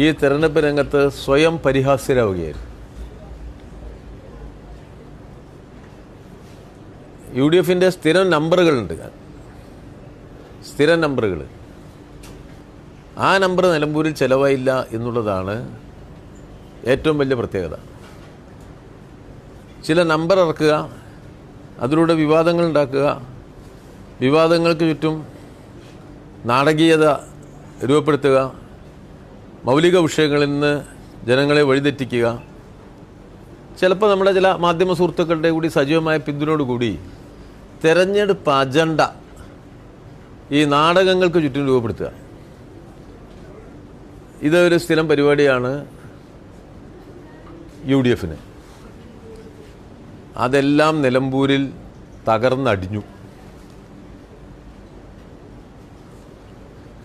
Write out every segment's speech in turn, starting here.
ഈ തെരഞ്ഞെടുപ്പ് രംഗത്ത് സ്വയം പരിഹാസ്യരാവുകയായിരുന്നു. യു ഡി എഫിന്റെ സ്ഥിരം നമ്പറുകളുണ്ട്. സ്ഥിരം നമ്പറുകൾ. ആ നമ്പർ നിലമ്പൂരിൽ ചിലവായില്ല എന്നുള്ളതാണ് ഏറ്റവും വലിയ പ്രത്യേകത. ചില നമ്പർ ഇറക്കുക അതിലൂടെ വിവാദങ്ങൾ ഉണ്ടാക്കുക വിവാദങ്ങൾക്ക് ചുറ്റും നാടകീയത രൂപപ്പെടുത്തുക മൗലിക വിഷയങ്ങളിൽ നിന്ന് ജനങ്ങളെ വഴിതെറ്റിക്കുക. ചിലപ്പോൾ നമ്മുടെ ചില മാധ്യമ സുഹൃത്തുക്കളുടെ കൂടി സജീവമായ പിന്തുണയോടുകൂടി തെരഞ്ഞെടുപ്പ് അജണ്ട ഈ നാടകങ്ങൾക്ക് ചുറ്റും രൂപപ്പെടുത്തുക. ഇതൊരു സ്ഥിരം പരിപാടിയാണ് യു ഡി എഫിന് അതെല്ലാം നിലമ്പൂരിൽ തകർന്നടിഞ്ഞു.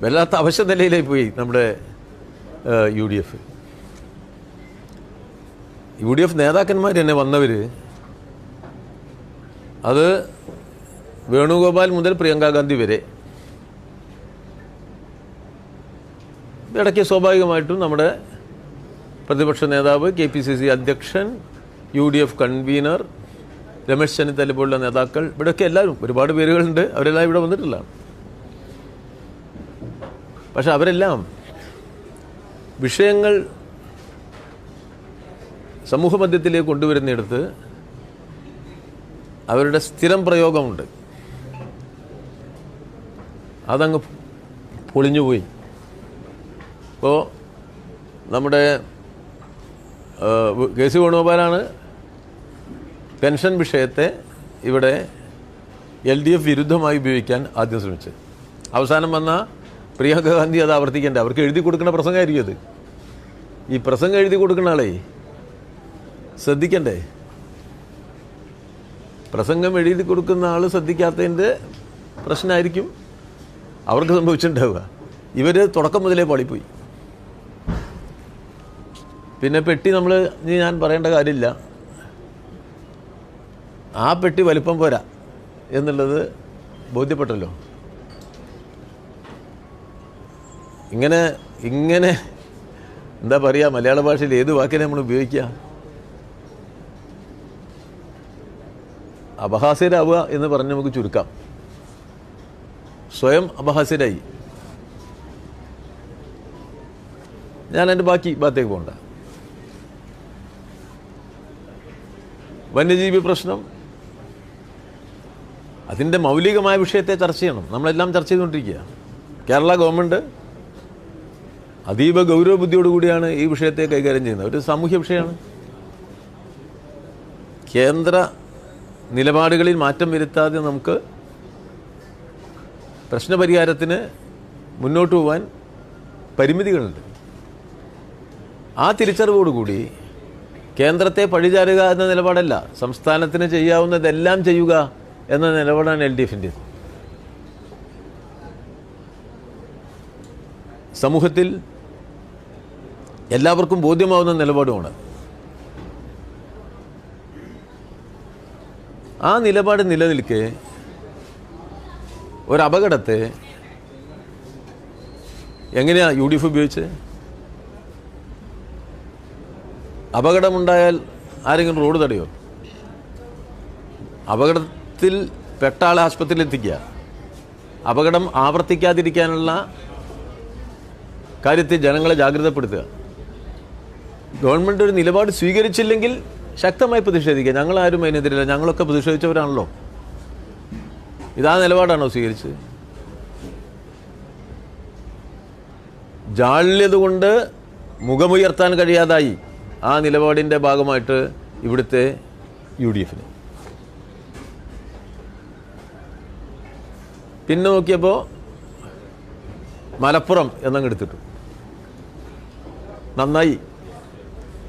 വല്ലാത്ത അവശ്യ നിലയിലായി പോയി നമ്മുടെ U D F. U D F നേതാക്കന്മാർ തന്നെ വന്നവർ അത് വേണുഗോപാൽ മുതൽ പ്രിയങ്ക ഗാന്ധി വരെ. ഇടയ്ക്ക് സ്വാഭാവികമായിട്ടും നമ്മുടെ പ്രതിപക്ഷ നേതാവ് കെ പി സി സി അധ്യക്ഷൻ U D F convener Ramesh Chennithala പോലുള്ള നേതാക്കൾ ഇവിടെയൊക്കെ എല്ലാവരും ഒരുപാട് പേരുകളുണ്ട്. അവരെല്ലാം ഇവിടെ വന്നിട്ടില്ല പക്ഷെ അവരെല്ലാം വിഷയങ്ങൾ സമൂഹമധ്യത്തിലേക്ക് കൊണ്ടുവരുന്നിടത്ത് അവരുടെ സ്ഥിരം പ്രയോഗമുണ്ട്. അതങ്ങ് പൊളിഞ്ഞുപോയി. ഇപ്പോൾ നമ്മുടെ കെ സി വേണുഗോപാലാണ് പെൻഷൻ വിഷയത്തെ ഇവിടെ എൽ ഡി എഫ് വിരുദ്ധമായി ഉപയോഗിക്കാൻ ആദ്യം ശ്രമിച്ചത്. അവസാനം വന്ന പ്രിയങ്ക ഗാന്ധി അത് ആവർത്തിക്കേണ്ട? അവർക്ക് എഴുതി കൊടുക്കുന്ന പ്രസംഗമായിരിക്കും അത്. ഈ പ്രസംഗം എഴുതി കൊടുക്കുന്ന ആളേ ശ്രദ്ധിക്കണ്ടേ? പ്രസംഗം എഴുതി കൊടുക്കുന്ന ആൾ ശ്രദ്ധിക്കാത്തതിന്റെ പ്രശ്നമായിരിക്കും അവർക്ക് സംഭവിച്ചിട്ടുണ്ടാവുക. ഇവർ തുടക്കം മുതലേ പാളിപ്പോയി. പിന്നെ പെട്ടി നമ്മൾ ഇനി ഞാൻ പറയേണ്ട കാര്യമില്ല. ആ പെട്ടി വലിപ്പം പോരാ എന്നുള്ളത് ബോധ്യപ്പെട്ടല്ലോ. ഇങ്ങനെ ഇങ്ങനെ എന്താ പറയുക മലയാള ഭാഷയിൽ ഏത് വാക്കിനെ നമ്മൾ ഉപയോഗിക്കുക? അപഹാസ്യരാവുക എന്ന് പറഞ്ഞ് നമുക്ക് ചുരുക്കാം. സ്വയം അപഹാസ്യരായി. ഞാൻ എന്റെ ബാക്കി ഭാഗത്തേക്ക് പോകണ്ട. വന്യജീവി പ്രശ്നം. അതിന്റെ മൗലികമായ വിഷയത്തെ ചർച്ച ചെയ്യണം. നമ്മളെല്ലാം ചർച്ച ചെയ്തുകൊണ്ടിരിക്കുക. കേരള ഗവൺമെന്റ് അതീവ ഗൗരവ ബുദ്ധിയോടുകൂടിയാണ് ഈ വിഷയത്തെ കൈകാര്യം ചെയ്യുന്നത്. ഒരു സാമൂഹ്യ വിഷയമാണ്. കേന്ദ്ര നിലപാടുകളിൽ മാറ്റം വരുത്താതെ നമുക്ക് പ്രശ്നപരിഹാരത്തിന് മുന്നോട്ട് പോകാൻ പരിമിതികളുണ്ട്. ആ തിരിച്ചറിവോടുകൂടി കേന്ദ്രത്തെ പഴിചാരുക എന്ന നിലപാടല്ല സംസ്ഥാനത്തിന് ചെയ്യാവുന്നതെല്ലാം ചെയ്യുക എന്ന നിലപാടാണ് എൽ ഡി എഫിന്റെ സമൂഹത്തിൽ എല്ലാവർക്കും ബോധ്യമാവുന്ന നിലപാടുമാണ്. ആ നിലപാട് നിലനിൽക്കെ ഒരപകടത്തെ എങ്ങനെയാ യു ഡി എഫ് ഉപയോഗിച്ച്? അപകടമുണ്ടായാൽ ആരെങ്കിലും റോഡ് തടയോ? അപകടത്തിൽ പെട്ട ആളെ ആശുപത്രിയിൽ എത്തിക്കുക അപകടം ആവർത്തിക്കാതിരിക്കാനുള്ള കാര്യത്തിൽ ജനങ്ങളെ ജാഗ്രതപ്പെടുത്തുക. ഗവൺമെന്റ് ഒരു നിലപാട് സ്വീകരിച്ചില്ലെങ്കിൽ ശക്തമായി പ്രതിഷേധിക്കുക. ഞങ്ങളാരും അതിനെതിരില്ല. ഞങ്ങളൊക്കെ പ്രതിഷേധിച്ചവരാണല്ലോ. ഇതാ നിലപാടാണോ സ്വീകരിച്ചത്? ജാള്യത കൊണ്ട് മുഖമുയർത്താൻ കഴിയാതായി ആ നിലപാടിന്റെ ഭാഗമായിട്ട് ഇവിടുത്തെ യു ഡി എഫിന് പിന്നെ നോക്കിയപ്പോൾ മലപ്പുറം എന്നങ്ങ് എടുത്തിട്ടു. നന്നായി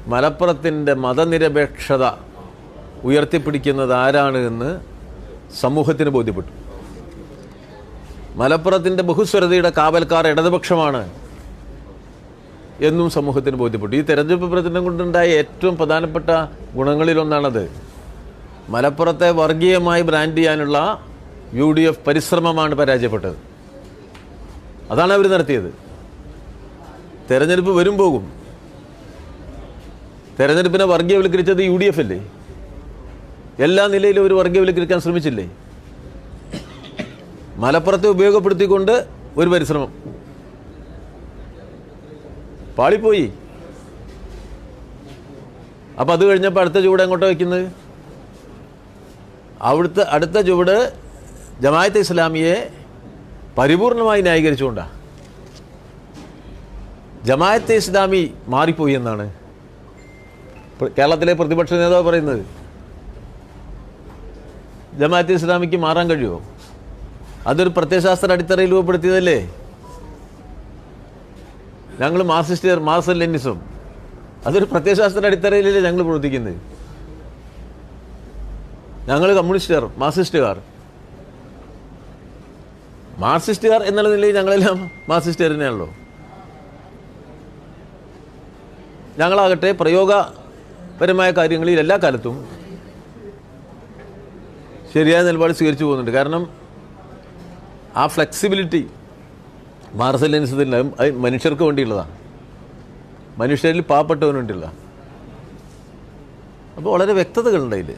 മലപ്പുറത്തിന്റെ മതനിരപേക്ഷത ഉയർത്തിപ്പിടിക്കുന്നത് ആരാണ് എന്ന് സമൂഹത്തിന് ബോധ്യപ്പെട്ടു. മലപ്പുറത്തിന്റെ ബഹുസ്വരതയുടെ കാവൽക്കാർ ഇടതുപക്ഷമാണ് എന്നും സമൂഹത്തിന് ബോധ്യപ്പെട്ടു. ഈ തെരഞ്ഞെടുപ്പ് പ്രചരണം കൊണ്ടുണ്ടായ ഏറ്റവും പ്രധാനപ്പെട്ട ഗുണങ്ങളിലൊന്നാണത് മലപ്പുറത്തെ വർഗീയമായി ബ്രാൻഡ് ചെയ്യാനുള്ള യു ഡി എഫ് പരിശ്രമമാണ് പരാജയപ്പെട്ടത്. അതാണ് അവർ നടത്തിയത്. തെരഞ്ഞെടുപ്പ് വരും പോകും തെരഞ്ഞെടുപ്പിനെ വർഗീയവൽക്കരിച്ചത് യു ഡി എഫ് അല്ലേ? എല്ലാ നിലയിലും ഒരു വർഗീയവൽക്കരിക്കാൻ ശ്രമിച്ചില്ലേ? മലപ്പുറത്തെ ഉപയോഗപ്പെടുത്തിക്കൊണ്ട് ഒരു പരിശ്രമം. പാളിപ്പോയി. അപ്പൊ അത് കഴിഞ്ഞപ്പോൾ അടുത്ത ചുവട് എങ്ങോട്ടാണ് വയ്ക്കുന്നത് അവിടുത്തെ അടുത്ത ചുവട് ജമായത്ത് ഇസ്ലാമിയെ പരിപൂർണമായി ന്യായീകരിച്ചുകൊണ്ടാണ് ജമായത്തെ ഇസ്ലാമി മാറിപ്പോയി എന്നാണ്. കേരളത്തിലെ പ്രതിപക്ഷ നേതാവ് പറയുന്നത്? ജമാഅത്ത് ഇസ്ലാമിക്ക് മാറാൻ കഴിയുമോ? അതൊരു പ്രത്യയശാസ്ത്ര അടിത്തറയിൽ രൂപപ്പെടുത്തിയതല്ലേ? ഞങ്ങൾ മാർസിസ്റ്റ് മാർസൽ ലെനിസം അതൊരു പ്രത്യയശാസ്ത്ര അടിത്തറയിലല്ലേ ഞങ്ങൾ പ്രവർത്തിക്കുന്നത്? ഞങ്ങൾ കമ്മ്യൂണിസ്റ്റുകാർ മാർസിസ്റ്റുകാർ മാർസിസ്റ്റുകാർ എന്നുള്ള നിലയിൽ ഞങ്ങളെല്ലാം മാർസിസ്റ്റ് തന്നെയാണല്ലോ. ഞങ്ങളാകട്ടെ പ്രയോഗപരമായ കാര്യങ്ങളിൽ എല്ലാ കാലത്തും ശരിയായ നിലപാട് സ്വീകരിച്ചു പോകുന്നുണ്ട്. കാരണം ആ ഫ്ലെക്സിബിലിറ്റി മാർസലിനനുസരിച്ച് അത് മനുഷ്യർക്ക് വേണ്ടിയുള്ളതാണ് മനുഷ്യരിൽ പാവപ്പെട്ടവന് അപ്പോൾ വളരെ വ്യക്തതകളുണ്ട് അതിൽ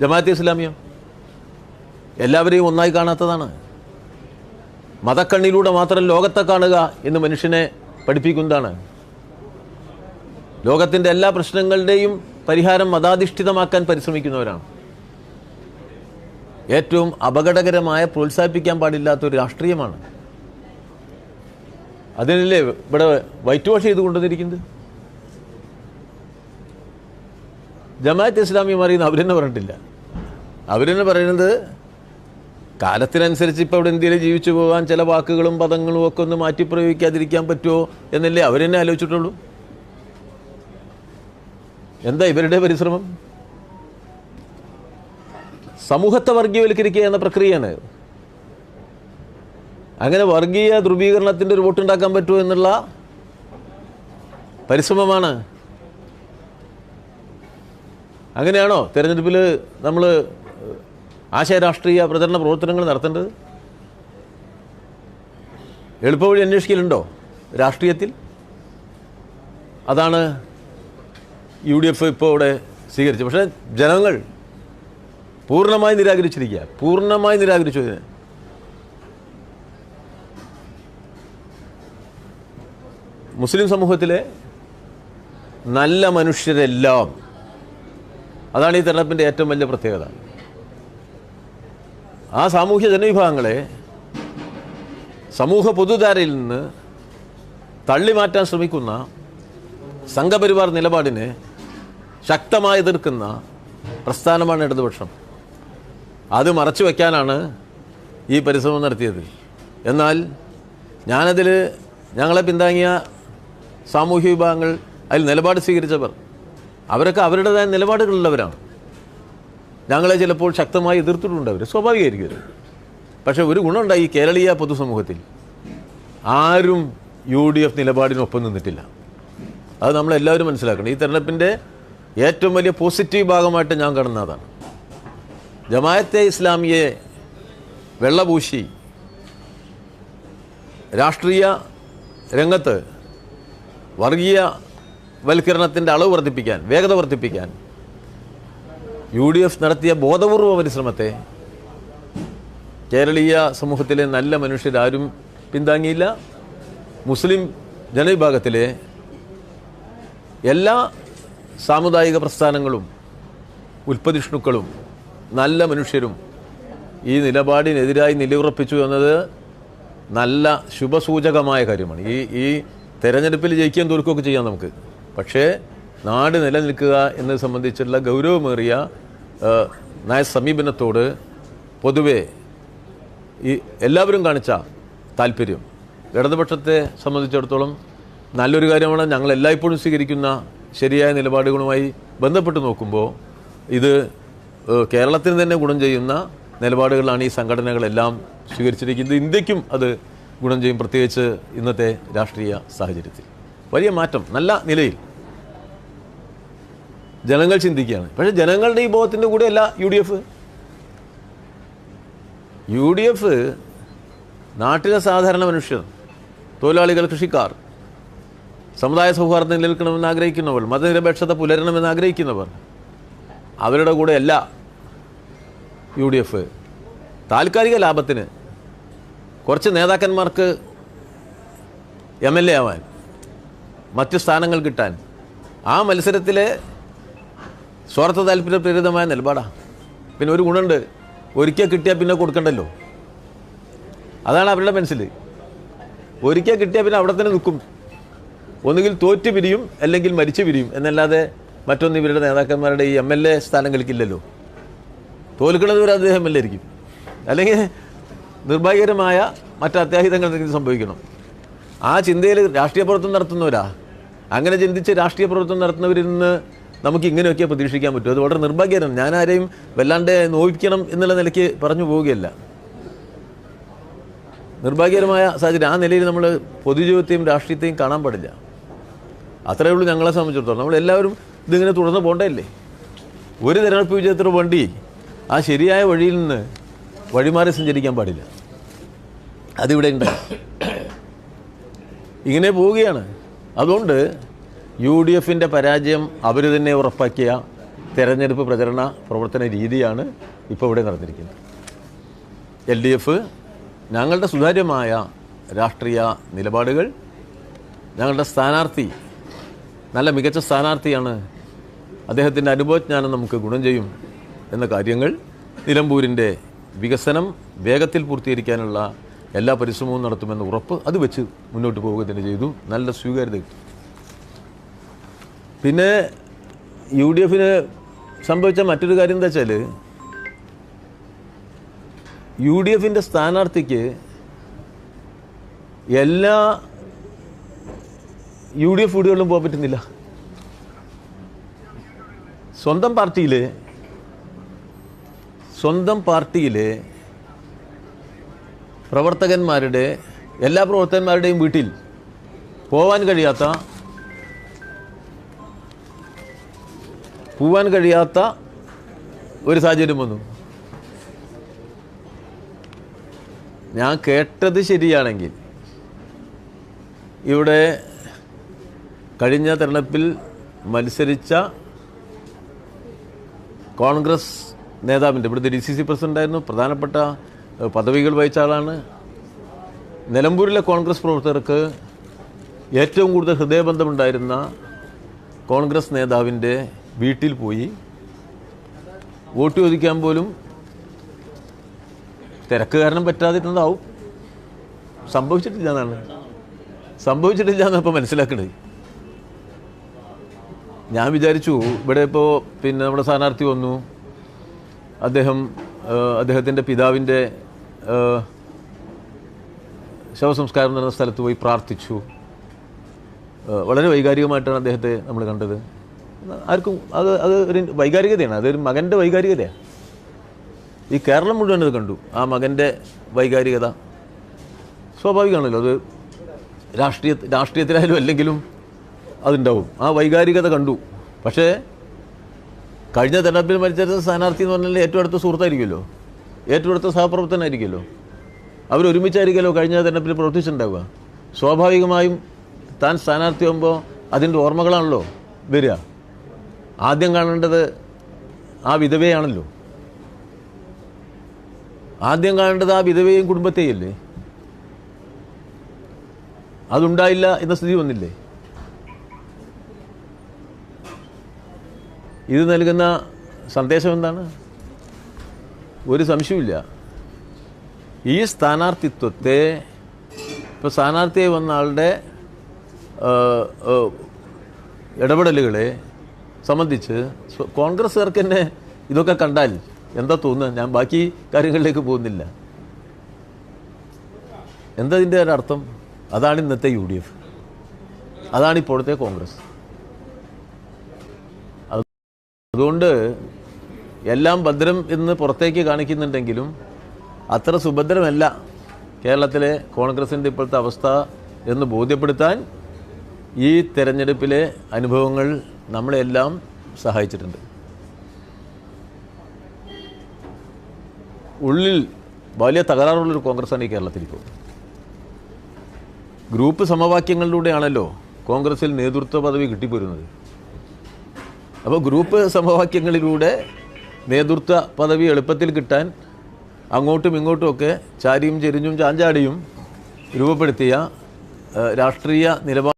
ജമാഅത്തെ ഇസ്ലാമിയോ? എല്ലാവരെയും ഒന്നായി കാണാത്തതാണ്. മതക്കണ്ണിലൂടെ മാത്രം ലോകത്തെ കാണുക എന്ന് മനുഷ്യനെ പഠിപ്പിക്കുന്നതാണ്. ലോകത്തിന്റെ എല്ലാ പ്രശ്നങ്ങളുടെയും പരിഹാരം മതാധിഷ്ഠിതമാക്കാൻ പരിശ്രമിക്കുന്നവരാണ്. ഏറ്റവും അപകടകരമായ പ്രോത്സാഹിപ്പിക്കാൻ പാടില്ലാത്ത ഒരു രാഷ്ട്രീയമാണ്. അതിനല്ലേ ഇവിടെ വൈറ്റ് വാഷ് ചെയ്ത് കൊണ്ടുവന്നിരിക്കുന്നത്? ജമാഅത്ത് ഇസ്ലാമി പറയുന്ന അവരെന്നെ പറഞ്ഞിട്ടില്ല. അവരെന്നെ പറയുന്നത് കാലത്തിനനുസരിച്ച് ഇപ്പോൾ ഇവിടെ ഇന്ത്യയിൽ ജീവിച്ചു പോകാൻ ചില വാക്കുകളും പദങ്ങളും ഒക്കെ ഒന്ന് മാറ്റി പ്രയോഗിക്കാതിരിക്കാൻ പറ്റുമോ എന്നല്ലേ അവരെന്നെ ആലോചിച്ചിട്ടുള്ളൂ. എന്താ ഇവരുടെ പരിശ്രമം? സമൂഹത്തെ വർഗീയവൽക്കരിക്കുക എന്ന പ്രക്രിയയാണ്. അങ്ങനെ വർഗീയ ധ്രുവീകരണത്തിന്റെ ഒരു വോട്ടുണ്ടാക്കാൻ പറ്റുമോ എന്നുള്ള പരിശ്രമമാണ്. അങ്ങനെയാണോ തിരഞ്ഞെടുപ്പിൽ നമ്മൾ ആശയരാഷ്ട്രീയ പ്രചരണ പ്രവർത്തനങ്ങൾ നടത്തേണ്ടത്? എളുപ്പവഴി അന്വേഷിക്കലുണ്ടോ രാഷ്ട്രീയത്തിൽ? അതാണ് യു ഡി എഫ് ഇപ്പോൾ ഇവിടെ സ്വീകരിച്ചു. പക്ഷേ ജനങ്ങൾ പൂർണമായി നിരാകരിച്ചിരിക്കുക. പൂർണമായി നിരാകരിച്ചു. ഇതിനെ മുസ്ലിം സമൂഹത്തിലെ നല്ല മനുഷ്യരെല്ലാം അതാണ് ഈ തെരഞ്ഞെടുപ്പിന്റെ ഏറ്റവും വലിയ പ്രത്യേകത. ആ സാമൂഹ്യ ജനവിഭാഗങ്ങളെ സമൂഹ പൊതുധാരയിൽ നിന്ന് തള്ളി മാറ്റാൻ ശ്രമിക്കുന്ന സംഘപരിവാർ നിലപാടിനെ ശക്തമായി എതിർക്കുന്ന പ്രസ്ഥാനമാണ് ഇടതുപക്ഷം. അത് മറച്ചു വയ്ക്കാനാണ് ഈ പരിശ്രമം നടത്തിയത്. എന്നാൽ ഞാനതിൽ ഞങ്ങളെ പിന്താങ്ങിയ സാമൂഹ്യ വിഭാഗങ്ങൾ അതിൽ നിലപാട് സ്വീകരിച്ചവർ അവരൊക്കെ അവരുടേതായ നിലപാടുകളുള്ളവരാണ്. ഞങ്ങളെ ചിലപ്പോൾ ശക്തമായി എതിർത്തിട്ടുണ്ട് അവർ സ്വാഭാവികമായിരിക്കും. പക്ഷേ ഒരു ഗുണമുണ്ടായി ഈ കേരളീയ പൊതുസമൂഹത്തിൽ. ആരും യു ഡി എഫ് നിലപാടിനൊപ്പം നിന്നിട്ടില്ല. അത് നമ്മളെല്ലാവരും മനസ്സിലാക്കണം. ഈ തെരഞ്ഞെടുപ്പിന്റെ ഏറ്റവും വലിയ പോസിറ്റീവ് ഭാഗമായിട്ട് ഞാൻ കാണുന്ന അതാണ്. ജമായത്തെ ഇസ്ലാമിയെ വെള്ളപൂശി രാഷ്ട്രീയ രംഗത്ത് വർഗീയ വൽക്കരണത്തിന്റെ അളവ് വർദ്ധിപ്പിക്കാൻ വേഗത വർദ്ധിപ്പിക്കാൻ യു ഡി എഫ് നടത്തിയ ബോധപൂർവ പരിശ്രമത്തെ കേരളീയ സമൂഹത്തിലെ നല്ല മനുഷ്യരാരും പിന്താങ്ങിയില്ല. മുസ്ലിം ജനവിഭാഗത്തിലെ എല്ലാ സാമുദായിക പ്രസ്ഥാനങ്ങളും ഉൽപ്പതിഷ്ണുക്കളും നല്ല മനുഷ്യരും ഈ നിലപാടിനെതിരായി നിലയുറപ്പിച്ചു എന്നത് നല്ല ശുഭസൂചകമായ കാര്യമാണ്. ഈ ഈ തെരഞ്ഞെടുപ്പിൽ ജയിക്കുകയും തോൽക്കുകയൊക്കെ ചെയ്യാം നമുക്ക്. പക്ഷേ നാട് നിലനിൽക്കുക എന്നത് സംബന്ധിച്ചുള്ള ഗൗരവമേറിയ നയ സമീപനത്തോട് പൊതുവെ ഈ എല്ലാവരും കാണിച്ച താല്പര്യം. ഇടതുപക്ഷത്തെ സംബന്ധിച്ചിടത്തോളം നല്ലൊരു കാര്യമാണ് ഞങ്ങൾ എല്ലായ്പ്പോഴും സ്വീകരിക്കുന്ന ശരിയായ നിലപാടുകളുമായി ബന്ധപ്പെട്ട് നോക്കുമ്പോൾ ഇത് കേരളത്തിന് തന്നെ ഗുണം ചെയ്യുന്ന നിലപാടുകളാണ് ഈ സംഘടനകളെല്ലാം സ്വീകരിച്ചിരിക്കുന്നത്. ഇന്ത്യക്കും അത് ഗുണം ചെയ്യും പ്രത്യേകിച്ച് ഇന്നത്തെ രാഷ്ട്രീയ സാഹചര്യത്തിൽ. വലിയ മാറ്റം നല്ല നിലയിൽ. ജനങ്ങൾ ചിന്തിക്കുകയാണ്. പക്ഷേ ജനങ്ങളുടെ ഈ ബോധത്തിന്റെ കൂടെ അല്ല U D F. U D F നാട്ടിലെ സാധാരണ മനുഷ്യർ തൊഴിലാളികൾ കൃഷിക്കാർ സമുദായ സൗഹാർദ്ദം നിലനിൽക്കണമെന്ന് ആഗ്രഹിക്കുന്നവർ മതനിരപേക്ഷത പുലരണമെന്ന് ആഗ്രഹിക്കുന്നവർ അവരുടെ കൂടെ അല്ല യു ഡി എഫ് താൽക്കാലിക ലാഭത്തിന് കുറച്ച് നേതാക്കന്മാർക്ക് എം എൽ എ ആവാൻ മറ്റ് സ്ഥാനങ്ങൾ കിട്ടാൻ. ആ മത്സരത്തിലെ സ്വാർത്ഥ താല്പര്യ പ്രേരിതമായ നിലപാടാണ് പിന്നെ ഒരു ഗുണമുണ്ട്. ഒരിക്കൽ കിട്ടിയാൽ പിന്നെ കൊടുക്കണ്ടല്ലോ. അതാണ് അവരുടെ മനസ്സിൽ ഒരിക്കൽ കിട്ടിയാൽ പിന്നെ അവിടെ തന്നെ നിൽക്കും. ഒന്നുകിൽ തോറ്റ് പിരിയും അല്ലെങ്കിൽ മരിച്ചു പിരിയും എന്നല്ലാതെ മറ്റൊന്ന് ഇവരുടെ നേതാക്കന്മാരുടെ ഈ എം എൽ എ സ്ഥാനങ്ങൾക്കില്ലല്ലോ തോൽക്കുന്നത് വരെ അദ്ദേഹം എം എൽ എ ആയിരിക്കും. അല്ലെങ്കിൽ നിർഭാഗ്യകരമായ മറ്റ് അത്യാഹിതങ്ങൾ എന്തെങ്കിലും സംഭവിക്കണം. ആ ചിന്തയിൽ രാഷ്ട്രീയ പ്രവർത്തനം നടത്തുന്നവരാ. അങ്ങനെ ചിന്തിച്ച് രാഷ്ട്രീയ പ്രവർത്തനം നടത്തുന്നവരിൽ നിന്ന് നമുക്ക് ഇങ്ങനെയൊക്കെ പ്രതീക്ഷിക്കാൻ പറ്റും. അത് വളരെ നിർഭാഗ്യകരം. ഞാൻ ആരെയും വല്ലാണ്ട് നോവിക്കണം എന്നുള്ള നിലയ്ക്ക് പറഞ്ഞു പോവുകയല്ല. നിർഭാഗ്യകരമായ സാഹചര്യം. ആ നിലയിൽ നമ്മൾ പൊതുജീവിതത്തെയും രാഷ്ട്രീയത്തെയും കാണാൻ പാടില്ല. അത്രയേ ഉള്ളൂ ഞങ്ങളെ സംബന്ധിച്ചിടത്തോളം. നമ്മൾ എല്ലാവരും ഇതിങ്ങനെ തുടർന്ന് പോകണ്ടല്ലേ ഒരു തിരഞ്ഞെടുപ്പ് വിജയത്തിന് വേണ്ടി ആ ശരിയായ വഴിയിൽ നിന്ന് വഴിമാറി സഞ്ചരിക്കാൻ പാടില്ല. അതിവിടെ ഉണ്ട്. ഇങ്ങനെ പോവുകയാണ്. അതുകൊണ്ട് യു ഡി എഫിന്റെ പരാജയം അവർ തന്നെ ഉറപ്പാക്കിയ തെരഞ്ഞെടുപ്പ് പ്രചരണ പ്രവർത്തന രീതിയാണ് ഇപ്പോൾ ഇവിടെ നടന്നിരിക്കുന്നത്. എൽ ഡി എഫ് ഞങ്ങളുടെ സുതാര്യമായ രാഷ്ട്രീയ നിലപാടുകൾ ഞങ്ങളുടെ സ്ഥാനാർത്ഥി നല്ല മികച്ച സ്ഥാനാർത്ഥിയാണ്. അദ്ദേഹത്തിന്റെ അനുഭവജ്ഞാനം നമുക്ക് ഗുണം ചെയ്യും എന്ന കാര്യങ്ങൾ നിലമ്പൂരിന്റെ വികസനം വേഗത്തിൽ പൂർത്തീകരിക്കാനുള്ള എല്ലാ പരിശ്രമവും നടത്തുമെന്ന ഉറപ്പ് അത് വെച്ച് മുന്നോട്ട് പോവുക തന്നെ ചെയ്തു. നല്ല സ്വീകാര്യത കിട്ടി. പിന്നെ യു ഡി എഫിന് സംഭവിച്ച മറ്റൊരു കാര്യം എന്താ വെച്ചാൽ യു ഡി എഫിന്റെ സ്ഥാനാർത്ഥിക്ക് എല്ലാ യു ഡി എഫ് വീടുകളിലും പോകാൻ പറ്റുന്നില്ല. സ്വന്തം പാർട്ടിയിൽ സ്വന്തം പാർട്ടിയിലെ പ്രവർത്തകന്മാരുടെ എല്ലാ പ്രവർത്തകന്മാരുടെയും വീട്ടിൽ പോവാൻ കഴിയാത്ത പോവാൻ കഴിയാത്ത ഒരു സാഹചര്യം വന്നു. ഞാൻ കേട്ടത് ശരിയാണെങ്കിൽ ഇവിടെ കഴിഞ്ഞ തെരഞ്ഞെടുപ്പിൽ മത്സരിച്ച കോൺഗ്രസ് നേതാവിന്റെ ഇവിടുത്തെ ഡി സി സി പ്രസിഡന്റായിരുന്നു പ്രധാനപ്പെട്ട പദവികൾ വഹിച്ച ആളാണ്. നിലമ്പൂരിലെ കോൺഗ്രസ് പ്രവർത്തകർക്ക് ഏറ്റവും കൂടുതൽ ഹൃദയബന്ധമുണ്ടായിരുന്ന കോൺഗ്രസ് നേതാവിന്റെ വീട്ടിൽ പോയി വോട്ട് ചോദിക്കാൻ പോലും തിരക്ക് കാരണം പറ്റാതിരുന്നതാവും. സംഭവിച്ചിട്ടില്ല എന്നാണ്. സംഭവിച്ചിട്ടില്ല എന്നപ്പോൾ മനസ്സിലാക്കണേ ഞാൻ വിചാരിച്ചു ഇവിടെ ഇപ്പോൾ പിന്നെ നമ്മുടെ സ്ഥാനാർത്ഥി വന്നു. അദ്ദേഹം അദ്ദേഹത്തിന്റെ പിതാവിന്റെ ശവസംസ്കാരം നടന്ന സ്ഥലത്ത് പോയി പ്രാർത്ഥിച്ചു. വളരെ വൈകാരികമായിട്ടാണ് അദ്ദേഹത്തെ നമ്മൾ കണ്ടത്. ആർക്കും അത് അത് ഒരു വൈകാരികതയാണ് അതൊരു മകന്റെ വൈകാരികതയാണ് ഈ കേരളം മുഴുവൻ അത് കണ്ടു ആ മകന്റെ വൈകാരികത. സ്വാഭാവികമാണല്ലോ അത് രാഷ്ട്രീയ രാഷ്ട്രീയത്തിലായാലും അല്ലെങ്കിലും അതുണ്ടാവും. ആ വൈകാരികത കണ്ടു. പക്ഷേ കഴിഞ്ഞ തെരഞ്ഞെടുപ്പിൽ മത്സരിച്ച സ്ഥാനാർത്ഥി എന്ന് പറഞ്ഞാൽ ഏറ്റവും അടുത്ത സുഹൃത്തായിരിക്കുമല്ലോ. ഏറ്റവും അടുത്ത സഹപ്രവർത്തനായിരിക്കുമല്ലോ അവരൊരുമിച്ചായിരിക്കുമല്ലോ കഴിഞ്ഞ തെരഞ്ഞെടുപ്പിൽ പ്രവർത്തിച്ചിട്ടുണ്ടാവുക. സ്വാഭാവികമായും താൻ സ്ഥാനാർത്ഥിയാകുമ്പോൾ അതിന്റെ ഓർമ്മകളാണല്ലോ വരിക. ആദ്യം കാണേണ്ടത് ആ വിധവയാണല്ലോ. ആദ്യം കാണേണ്ടത് ആ വിധവയും കുടുംബത്തെയല്ലേ? അതുണ്ടായില്ല എന്ന സ്ഥിതി വന്നില്ലേ? ഇത് നൽകുന്ന സന്ദേശം എന്താണ്? ഒരു സംശയമില്ല ഈ സ്ഥാനാർത്ഥിത്വത്തെ ഇപ്പോൾ സ്ഥാനാർത്ഥിയായി വന്ന ആളുടെ ഇടപെടലുകളെ സംബന്ധിച്ച് കോൺഗ്രസ്സുകാർക്ക് തന്നെ ഇതൊക്കെ കണ്ടാൽ എന്താ തോന്നുക? ഞാൻ ബാക്കി കാര്യങ്ങളിലേക്ക് പോകുന്നില്ല. എന്താ ഇതിന്റെ ഒരർത്ഥം അതാണ് ഇന്നത്തെ യു ഡി എഫ്. അതാണ് ഇപ്പോഴത്തെ കോൺഗ്രസ്. അതുകൊണ്ട് എല്ലാം ഭദ്രം എന്ന് പുറത്തേക്ക് കാണിക്കുന്നുണ്ടെങ്കിലും അത്ര സുഭദ്രമല്ല കേരളത്തിലെ കോൺഗ്രസിന്റെ ഇപ്പോഴത്തെ അവസ്ഥ എന്ന് ബോധ്യപ്പെടുത്താൻ ഈ തെരഞ്ഞെടുപ്പിലെ അനുഭവങ്ങൾ നമ്മളെല്ലാം സഹായിച്ചിട്ടുണ്ട്. ഉള്ളിൽ വലിയ തകരാറുള്ളൊരു കോൺഗ്രസ്സാണ് ഈ കേരളത്തിൽ ഇപ്പോൾ ഗ്രൂപ്പ് സമവാക്യങ്ങളിലൂടെയാണല്ലോ കോൺഗ്രസിൽ നേതൃത്വ പദവി കിട്ടിപ്പോരുന്നത്. അപ്പോൾ ഗ്രൂപ്പ് സമവാക്യങ്ങളിലൂടെ നേതൃത്വ പദവി എളുപ്പത്തിൽ കിട്ടാൻ അങ്ങോട്ടും ഇങ്ങോട്ടുമൊക്കെ ചാരിയും ചെരിഞ്ഞും ചാഞ്ചാടിയും രൂപപ്പെടുത്തിയ രാഷ്ട്രീയ നിലപാട്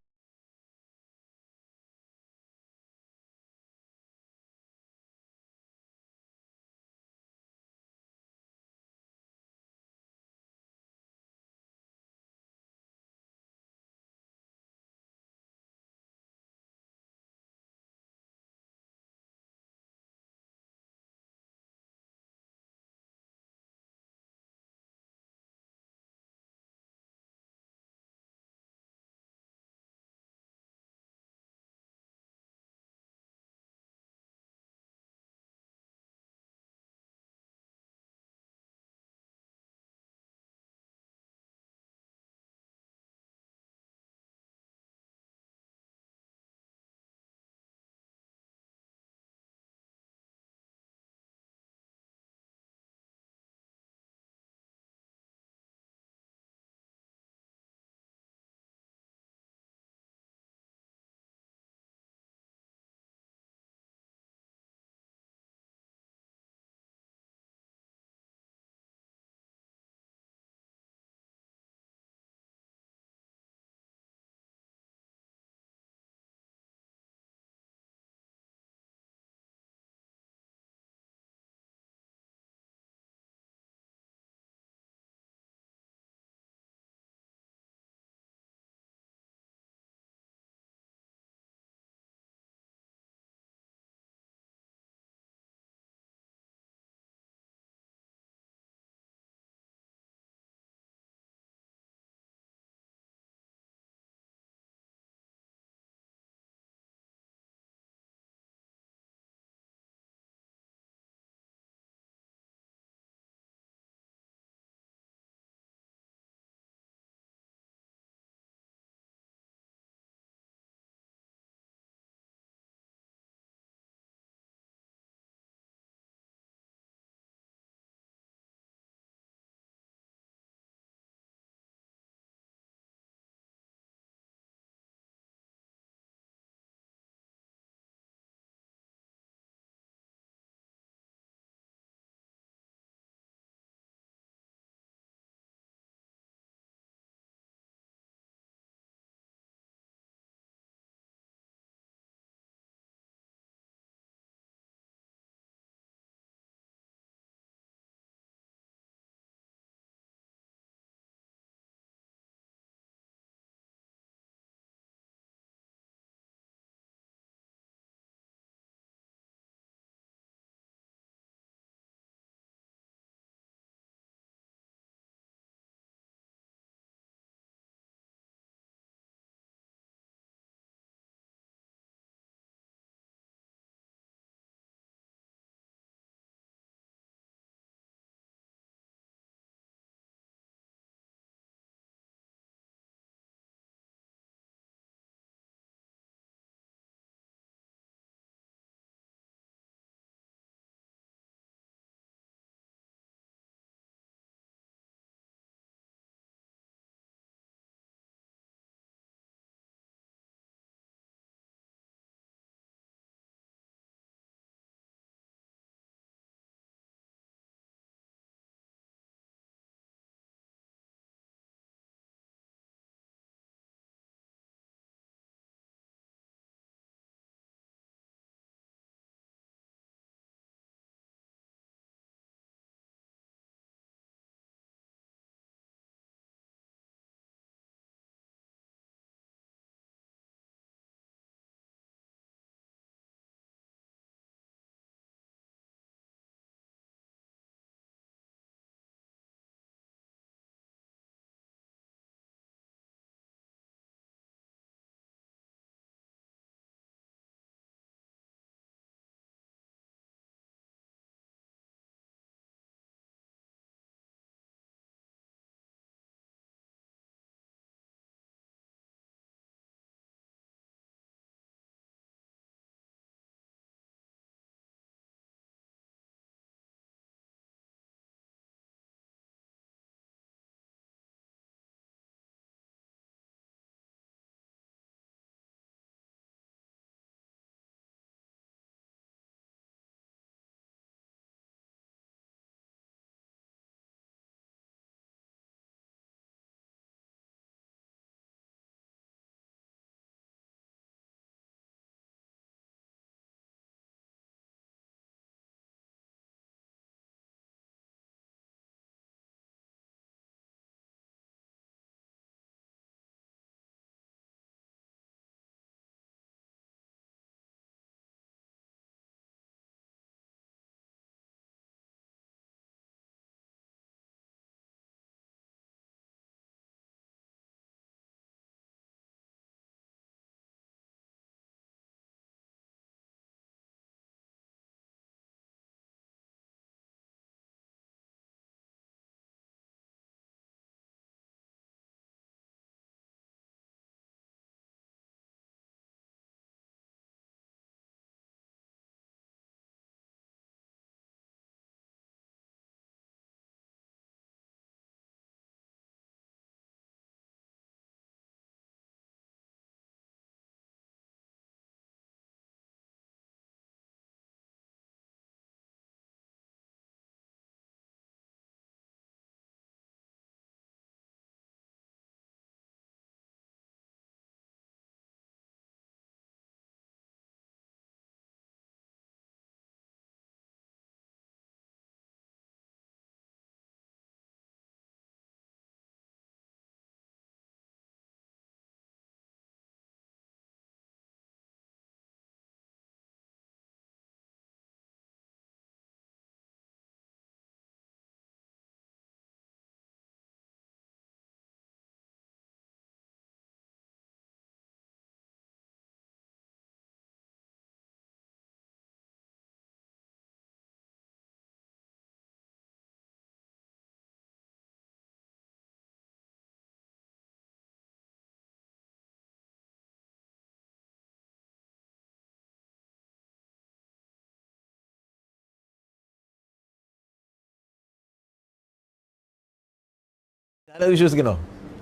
ഞാനത് വിശ്വസിക്കണോ?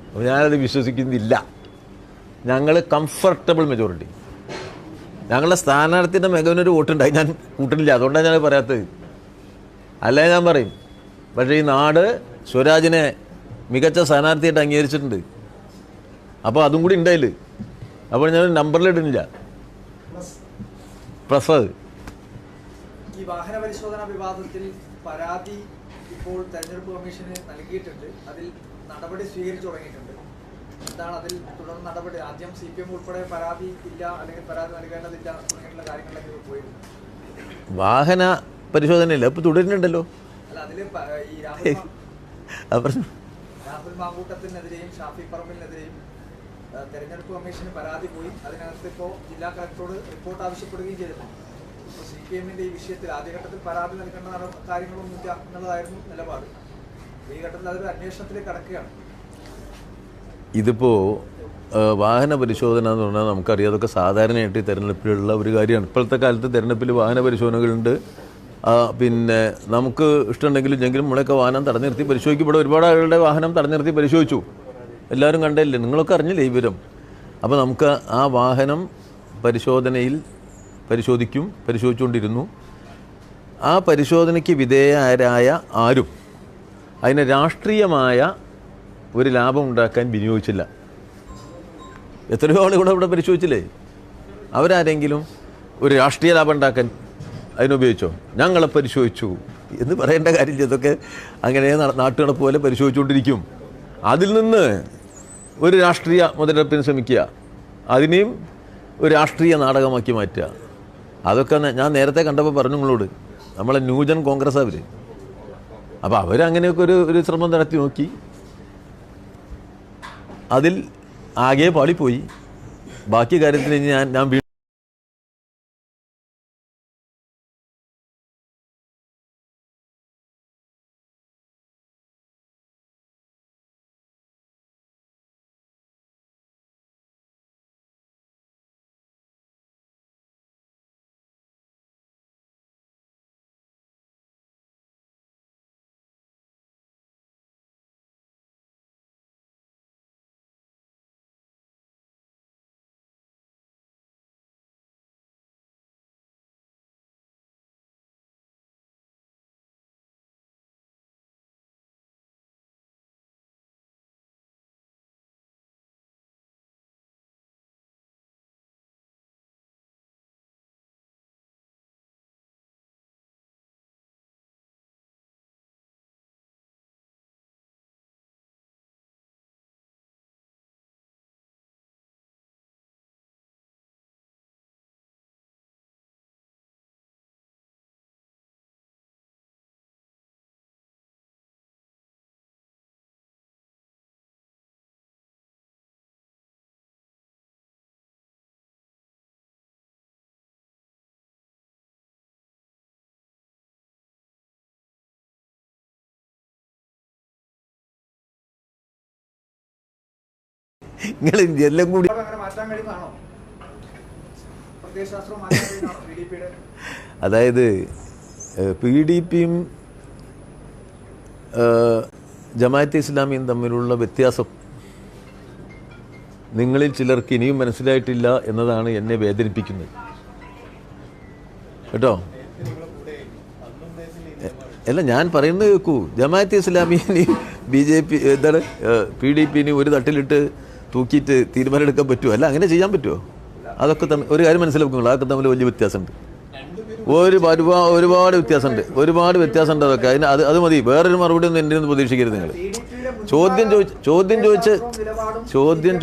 അപ്പോൾ ഞാനത് വിശ്വസിക്കുന്നില്ല. ഞങ്ങൾ കംഫർട്ടബിൾ മെജോറിറ്റി ഞങ്ങളുടെ സ്ഥാനാർത്ഥിയുടെ മികവിനൊരു വോട്ടുണ്ടായി. ഞാൻ കൂട്ടുന്നില്ല. അതുകൊണ്ടാണ് ഞാൻ പറയാത്തത്. അല്ലേ ഞാൻ പറയും. പക്ഷേ ഈ നാട് സ്വരാജിനെ മികച്ച സ്ഥാനാർത്ഥിയായിട്ട് അംഗീകരിച്ചിട്ടുണ്ട്. അപ്പോൾ അതും കൂടി ഉണ്ടായില്ല അപ്പോൾ ഞാൻ നമ്പറിൽ ഇടുന്നില്ല. പ്ലസ് ഈ വാഹന പരിശോധന വിവാദത്തിൽ പരാതി ഇപ്പോൾ തെരഞ്ഞെടുപ്പ് കമ്മീഷന് നൽകിയിട്ടുണ്ട്. അതിൽ നടപടി സ്വീകരിച്ചു തുടങ്ങിയിട്ടുണ്ട്. എന്താണ് അതിൽ തുടർന്ന് നടപടി? ആദ്യം സി പി എം ഉൾപ്പെടെ പരാതി ഇല്ല അല്ലെങ്കിൽ പരാതി നൽകേണ്ടതില്ല തുടങ്ങിയിട്ടുള്ള കാര്യങ്ങളൊക്കെ പോയിരുന്നു. വാഹന പരിശോധനയില്ല. ഇപ്പൊ തുടരുന്നുണ്ടല്ലോ. അല്ല അതിൽ ഈ രാഹുൽ രാഹുൽ മാങ്കൂട്ടത്തിനെതിരെയും ഷാഫി പറമ്പിലിനെതിരെയും തെരഞ്ഞെടുപ്പ് കമ്മീഷന് പരാതി പോയി. അതിനകത്ത് ഇപ്പോൾ ജില്ലാ കളക്ടറോട് റിപ്പോർട്ട് ആവശ്യപ്പെടുകയും ചെയ്തു. സി പി എമ്മിന്റെ ഈ വിഷയത്തിൽ ആദ്യഘട്ടത്തിൽ പരാതി നൽകേണ്ട കാര്യങ്ങളൊന്നുമില്ല എന്നുള്ളതായിരുന്നു നിലപാട്. ഈ കടക്കുകയാണ്. വാഹന പരിശോധന എന്ന് പറഞ്ഞാൽ നമുക്കറിയാം അതൊക്കെ സാധാരണയായിട്ട് തിരഞ്ഞെടുപ്പിലുള്ള ഒരു കാര്യമാണ്. ഇപ്പോഴത്തെ കാലത്ത് തെരഞ്ഞെടുപ്പിൽ വാഹന പരിശോധനകളുണ്ട്. പിന്നെ നമുക്ക് ഇഷ്ടമുണ്ടെങ്കിലും എങ്കിലും നമ്മളെയൊക്കെ വാഹനം തടഞ്ഞു നിർത്തി പരിശോധിക്കപ്പെടും ഒരുപാട് ആളുകളുടെ വാഹനം തടഞ്ഞു നിർത്തി പരിശോധിച്ചു. എല്ലാവരും കണ്ടില്ലേ? നിങ്ങളൊക്കെ അറിഞ്ഞില്ലേ ഈ വിവരം? അപ്പോൾ നമുക്ക് ആ വാഹനം പരിശോധനയിൽ പരിശോധിക്കും പരിശോധിച്ചുകൊണ്ടിരുന്നു. ആ പരിശോധനയ്ക്ക് വിധേയരായ ആരും അതിനെ രാഷ്ട്രീയമായ ഒരു ലാഭം ഉണ്ടാക്കാൻ വിനിയോഗിച്ചില്ല. എത്രയോ ആളുകൾ ഇവിടെ പരിശോധിച്ചില്ലേ? അവരാരെങ്കിലും ഒരു രാഷ്ട്രീയ ലാഭം ഉണ്ടാക്കാൻ അതിനുപയോഗിച്ചോ? ഞങ്ങളെ പരിശോധിച്ചു. എന്ന് പറയേണ്ട കാര്യമില്ല. ഇതൊക്കെ അങ്ങനെ നാട്ടുകളെ പോലെ പരിശോധിച്ചുകൊണ്ടിരിക്കും. അതിൽ നിന്ന് ഒരു രാഷ്ട്രീയ മുതലെടുപ്പിന് ശ്രമിക്കുക. അതിനെയും ഒരു രാഷ്ട്രീയ നാടകമാക്കി മാറ്റുക. അതൊക്കെ ഞാൻ നേരത്തെ കണ്ടപ്പോൾ പറഞ്ഞു നിങ്ങളോട്. നമ്മളെ ന്യൂജൻ കോൺഗ്രസ് അവർ അപ്പോൾ അവരങ്ങനെയൊക്കെ ഒരു ഒരു ശ്രമം നടത്തി നോക്കി. അതിൽ ആകെ പാളിപ്പോയി. ബാക്കി കാര്യത്തിന് ഞാൻ ഞാൻ നിങ്ങൾ എല്ലാം കൂടി അതായത് പി ഡി പിയും ജമാഅത്തെ ഇസ്ലാമിയും തമ്മിലുള്ള വ്യത്യാസം നിങ്ങളിൽ ചിലർക്ക് ഇനിയും മനസ്സിലായിട്ടില്ല എന്നതാണ് എന്നെ വേദനിപ്പിക്കുന്നത്. കേട്ടോ? അല്ല ഞാൻ പറയുന്നത് കേൾക്കൂ. ജമാഅത്തെ ഇസ്ലാമിയെ ബി ജെ പി എന്താണ് പി ഡി പിന് ഒരു തട്ടിലിട്ട് തൂക്കിയിട്ട് തീരുമാനമെടുക്കാൻ പറ്റുമോ? അല്ല അങ്ങനെ ചെയ്യാൻ പറ്റുമോ? അതൊക്കെ തമ്മിൽ ഒരു കാര്യം മനസ്സിലാക്കുന്നുള്ളൂ അതൊക്കെ തമ്മിൽ വലിയ വ്യത്യാസമുണ്ട്. ഒരു ഒരുപാട് ഒരുപാട് വ്യത്യാസമുണ്ട്. ഒരുപാട് വ്യത്യാസമുണ്ട് അതൊക്കെ. അതിന് അത് അത് മതി. വേറൊരു മറുപടി ഒന്നും എന്റെ ഒന്നും പ്രതീക്ഷിക്കരുത് നിങ്ങൾ. ചോദ്യം ചോദിച്ച ചോദ്യം ചോദിച്ച് ചോദ്യം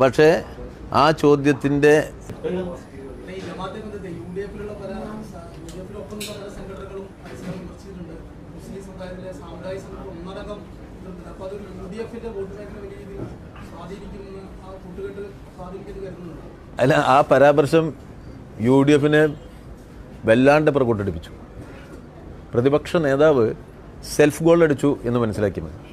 കൂട്ടുകെട്ട് ആ ചോദ്യത്തിന്റെ അല്ല ആ പരാമർശം യു ഡി എഫിനെ വല്ലാണ്ട് പുറകോട്ടടിപ്പിച്ചു പ്രതിപക്ഷ നേതാവ് സെൽഫ് ഗോൾ അടിച്ചു എന്ന് മനസ്സിലാക്കി മതി